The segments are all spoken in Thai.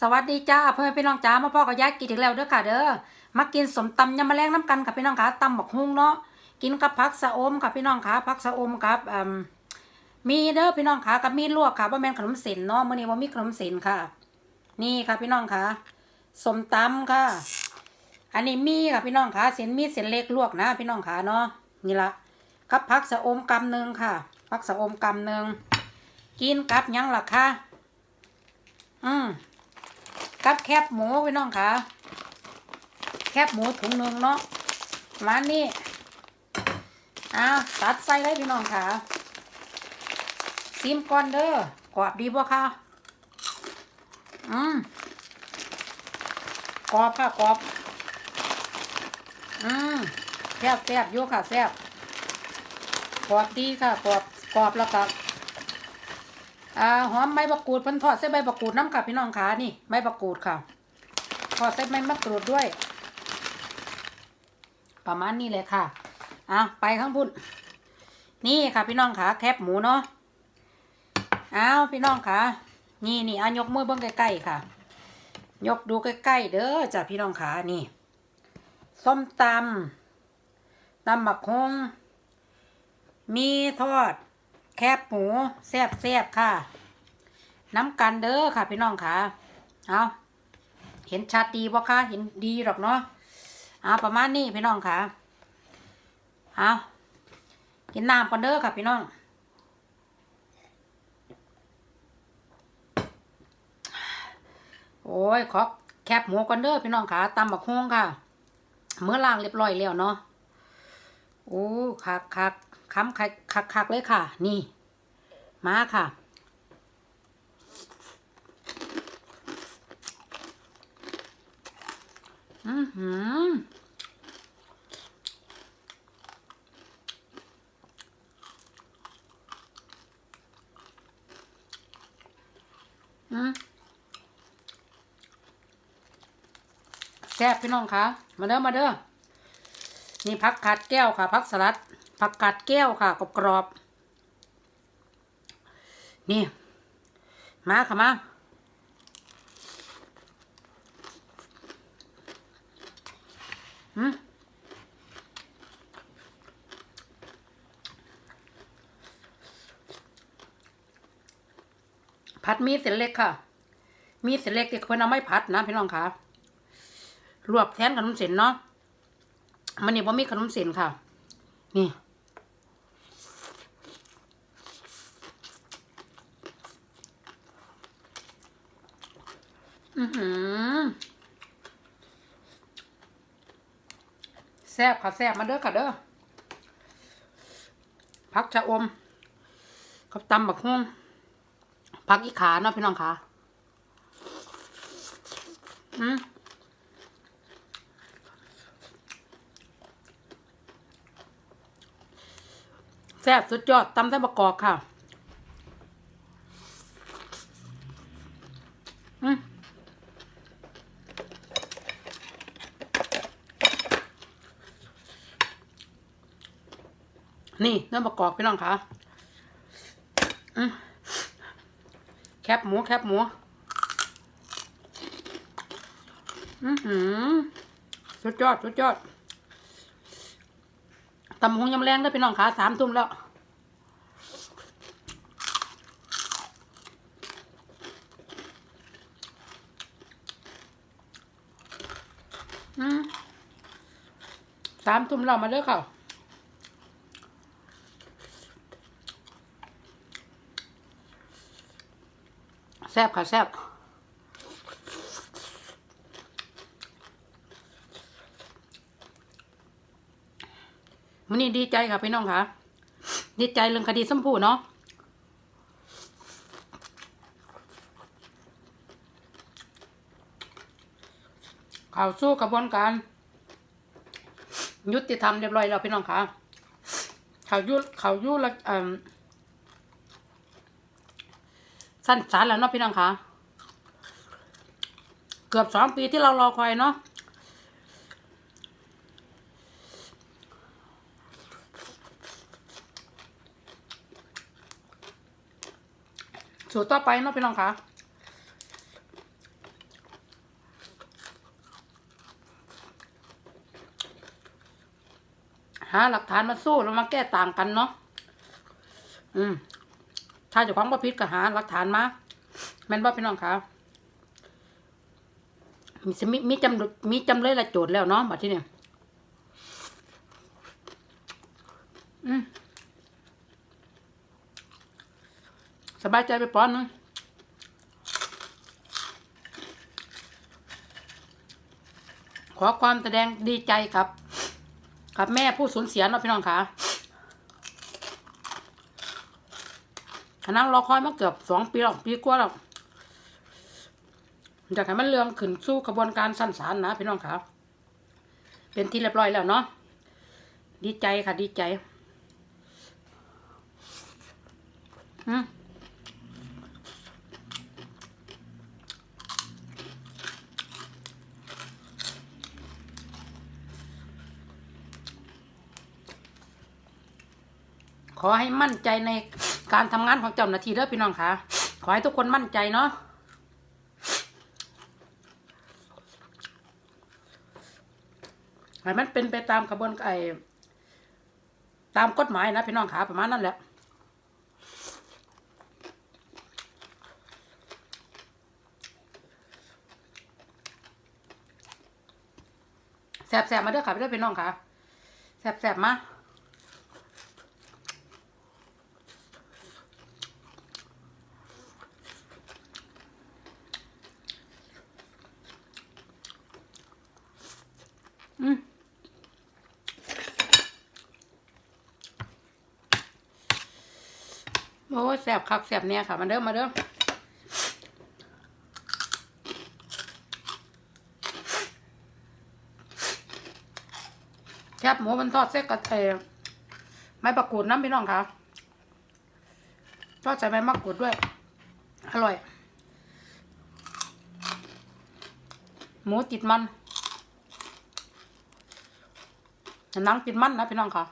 สวัสดีจ้าเพื่อนพี่น้องจ้ามาพ่อกับยายกินอีกแล้วเด้อค่ะเด้อมากินสมตำยำมะแรงน้ำกันกับพี่น้องค่ะตำบักฮุ้งเนาะกินกับผักสะอมค่ะพี่น้องค่ะผักสะอมกับมมีเด้อพี่น้องค่ะกับมีลวกค่ะบ่แม่นขนมเส้นเนาะมื้อนี้บ่มีขนมเส้นค่ะ นี่ค่ะพี่น้องค่ะสมตำค่ะ อันนี้มีค่ะพี่น้องค่ะเส้นมีเส้นเล็กลวกนะ พี่น้องค่ะเนาะนี่ละกับผักสะอมกำหนึ่งค่ะผักสะอมกำหนึ่งกินกับยังล่ะค่ะอืม กับแคบหมูพี่น้องค่ะ แคบหมูถุงหนึ่งเนาะมานี้อ้าวตัดใส่เลยพี่น้องค่ะซิมก่อนเด้อกรอบดีบ่ค่ะอืมกรอบค่ะกรอบอืมแซ่บแซ่บอยู่ค่ะแซ่บกรอบดีค่ะกรอบกรอบแล้วก็ อ่าหอมใบมะกรูดเพิ่นทอดใส่ใบมะกรูดน้ำค่ะพี่น้องค่ะนี่ใบมะกรูดค่ะทอดใส่ใบมะกรูดด้วย ประมาณนี้เลยค่ะอะไปข้างบุญนี่ค่ะพี่น้องค่ะแคบหมูเนาะอ้าวพี่น้องค่ะนี่นี่อะยกมือเบิ้องใกล้ๆค่ะ ยกดูใกล้ๆเด้อจ้ะพี่น้องค่ะนี่ส้มตำตำบักฮงมีทอด แคบหมูแซ่บแซบค่ะ น้ำกันเด้อค่ะ พี่น้องค่ะ เอาเห็นชัดดีบ่คะเห็นดีหรอกเนาะเอาประมาณนี้พี่น้องค่ะ เอากินน้ำก่อนเด้อค่ะพี่น้องโอ้ยขอแคบหมูก่อนเด้อพี่น้องค่ะตำบักฮวงค่ะ เมื่อล้างเรียบร้อยแล้วเนาะ โอ้คักคักคำคักคักคักเลยค่ะ นี่ มาค่ะ อือหืออืมแซ่บพี่น้องคะมาเด้อมาเด้อ นี่ผักกาดแก้วค่ะผักสลัดผักกาดแก้วค่ะกรอบกรอบๆนี่มาค่ะมาอืมผัดมีเส้นเล็กค่ะ มีเส้นเล็กที่เพิ่นเอาไม่ผัดนะพี่น้องค่ะลวกแทนขนมเส้นเนาะ มันนี่บ่มีขนมเส้นค่ะ นี่แซ่บค่ะแซ่บมาเด้อค่ะเด้อพักชะอม กับตำบักฮวงพักอีขาเนาะพี่น้องค่ะ อืม ซ่บสุดยอดตำไส้ประกอบค่ะนี่เนื้อประกอบพี่น้องคะแคบหมู แคบหมู อือหือสุดยอด สุดยอด ตำหงยำแรงได้พี่น้องขาสามทุ่มแล้วสามทุ่มแล้วมาเด้อค่ะแซ่บค่ะแซ่บ วันนี้ดีใจค่ะพี่น้องค่ะดีใจเรื่องคดีส้มผู้เนาะข่าวสู้กระบวนการ ยุติธรรมเรียบร้อยแล้วพี่น้องค่ะข่าวยุข่าวยุละเอ่อสั้นสารแล้วเนาะพี่น้องค่ะเกือบสองปีที่เรารอคอยเนาะ สูตรต่อไปเนาะพี่น้องคะหาหลักฐานมาสู้แล้วมาแก้ต่างกันเนาะ อืม ถ้าจะของประพิษก็หาหลักฐานมาแม่นบ่พี่น้องคะมีมีมีจำมีจำเลยละโจทย์แล้วเนาะมาที่เนี่ยอืม สบายใจไปป้อนนึงขอความแสดงดีใจครับกับแม่ผู้สูญเสียเนาะพี่น้องคะขนั่งรอคอยมาเกือบสองปีแล้วปีกว่าแล้วอยากให้มันเรื่องขึ้นสู้กระบวนการสั้นสารนะพี่น้องครับเป็นที่เรียบร้อยแล้วเนาะดีใจค่ะดีใจอืม ขอให้มั่นใจในการทำงานของเจ้าหน้าที่เด้อพี่น้องค่ะขอให้ทุกคนมั่นใจเนาะให้มันเป็นไปตามกระบวนไอตามกฎหมายนะพี่น้องขาประมาณนั้นแหละแสบแสบมาเด้อค่ะเด้อพี่น้องค่ะแสบแสบมาอืม โอ้ยแสบคักแสบเนี่ยค่ะ มาเด้อมาเด้อแคบหมูมันทอดเส้นกระเทียมไม้ประกูดน้ำพี่น้องค่ะทอดใส่ใบมะกรูดด้วย อร่อย หมูติดมันหนังติดมันนะพี่น้องค่ะ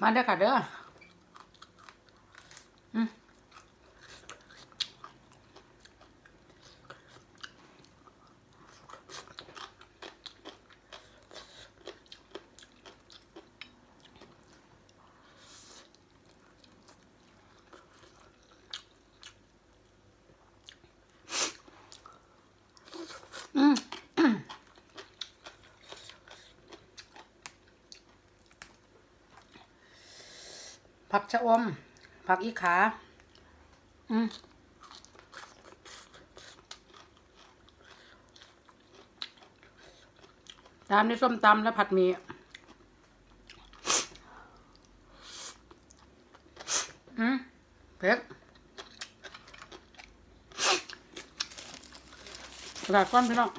มาเด้อค่ะเด้อ ผักชะอม ผักอีขา อืมตามด้วยส้มตำและผัดหมี่อืมเผ็ดกระดาษก้อนพี่น้อง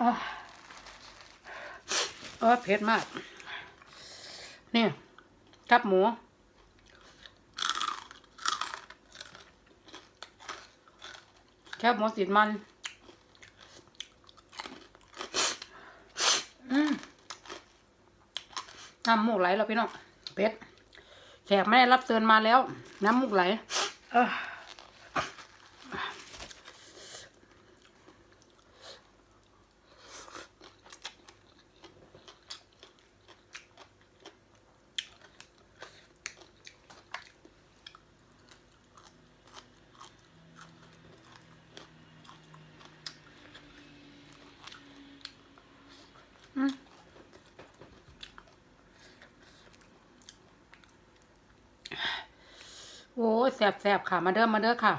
อ้าวเออเผ็ดมาก นี่ กับหมู แคบหมูติดมัน น้ำมูกไหลแล้วพี่น้องเป็ดแขกไม่ได้รับเตือนมาแล้ว น้ำมูกไหล เออ บแสบค่ะ มาเด้อมาเด้อค่ะ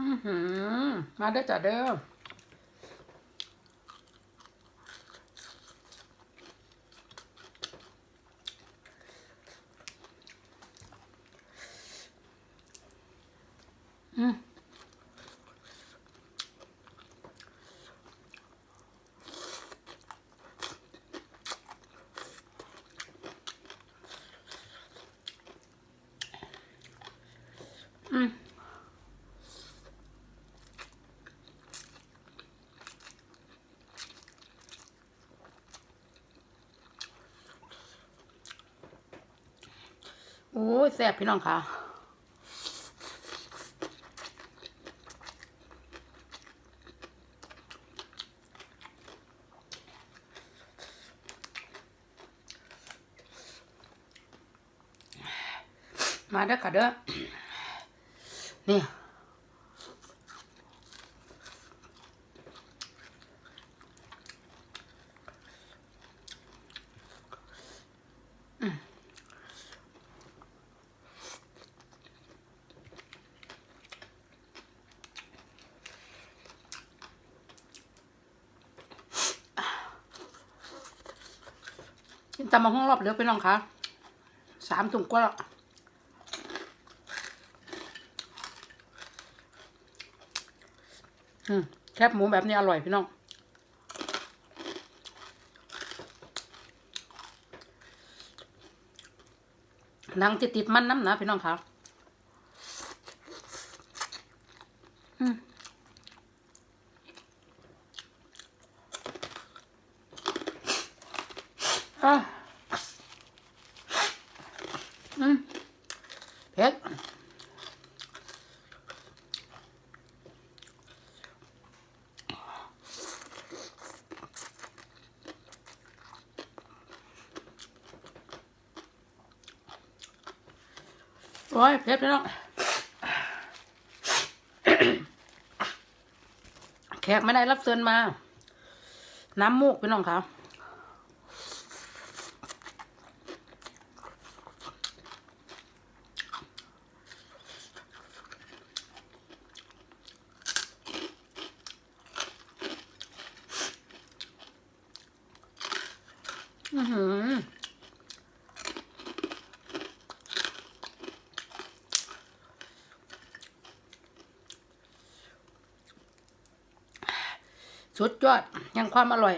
อือหือ มาเด้อจ้ะเด้อ อืม โอ้ยแซ่บพี่น้องค่ะมาเด้อค่ะเด้อนี่ กินตำมาห้องรอบเดียวไปน้องคะสามถุงก็แล้วแคบหมูแบบนี้อร่อยพี่น้องนังติดติดมันน้ำนะพี่น้องคะอืมอะอืมเผ็ด โอ้ยเผ็ดพี่น้องแขกไม่ได้รับเชิญมา น้ำมูกพี่น้องครับอือหือ สุดยอดยังความอร่อย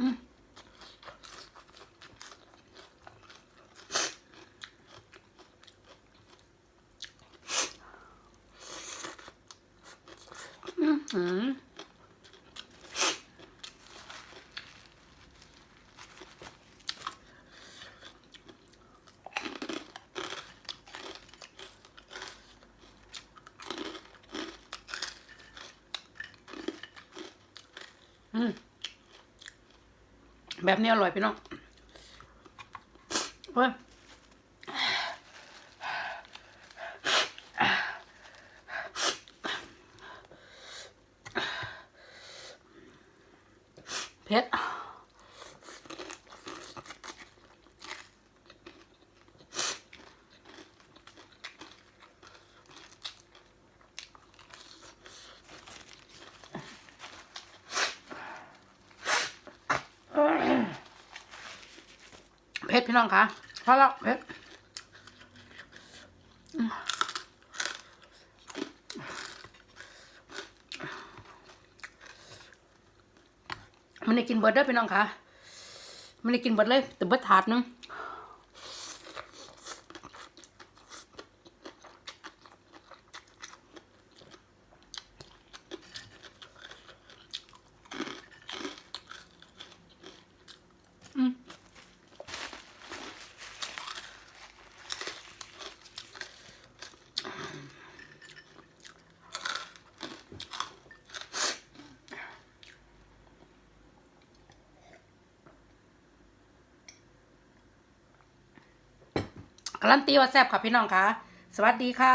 อือหืออืม แบบนี้อร่อยพี่น้องเว้ยเผ็ดเผ็ดพี่น้องคะเพราะเราเผ็ดมันได้กินเบิร์ดเด้พี่น้องคะมันได้กินเบิร์ดเลยแต่เบิร์ดถาดหนึง การันตีว่าแซ่บค่ะพี่น้องคะสวัสดีค่ะ